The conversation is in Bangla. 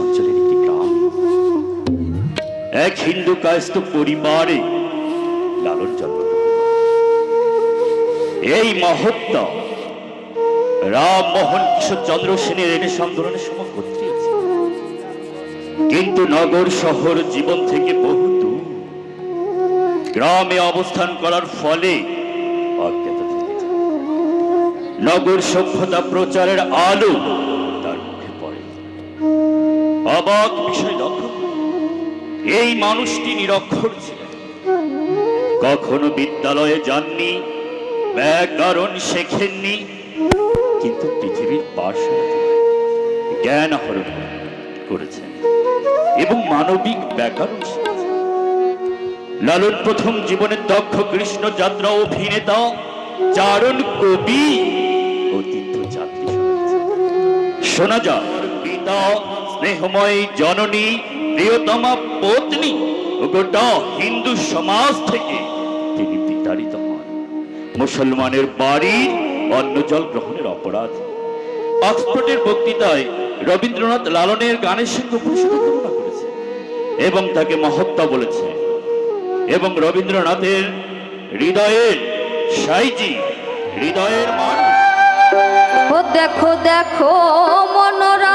অঞ্চলের একটি গ্রাম। এক হিন্দু কায়স্থ পরিবারে লালন করেন। এই মহত্তা রাম মোহন কিশোর চন্দ্র সেনের এনে সময় কিন্তু নগর শহর জীবন থেকে বহু গ্রামে অবস্থান করার ফলে নগর সভ্যতা প্রচারের আলো অবাক বিষয় লক্ষ্য এই মানুষটি নিরক্ষর ছিলেন কখনো বিদ্যালয়ে যাননি ব্যাকরণ শেখেননি, কিন্তু পৃথিবীর পাশে জ্ঞান আহরণ করেছেন এবং মানবিক ব্যাকরণ লালন প্রথম জীবনের দক্ষ কৃষ্ণ যাত্রা অভিনেতা চারণ কবি ও তীর্থযাত্রী। শোনা যায় পিতা স্নেহময় জননী, প্রিয়তমা পত্নী, গোটা হিন্দু সমাজ থেকে তিনি বিতাড়িত হন। মুসলমানের বাড়ি, অন্ন জল গ্রহণের অপরাধ। অক্সফোর্ডের বক্তৃতায় রবীন্দ্রনাথ লালনের গানের সঙ্গে তুলনা করেছে এবং তাকে মহত্তা বলেছে এবং রবীন্দ্রনাথের হৃদয়ের সাইজি, হৃদয়ের মানুষ। দেখো দেখো মনোরা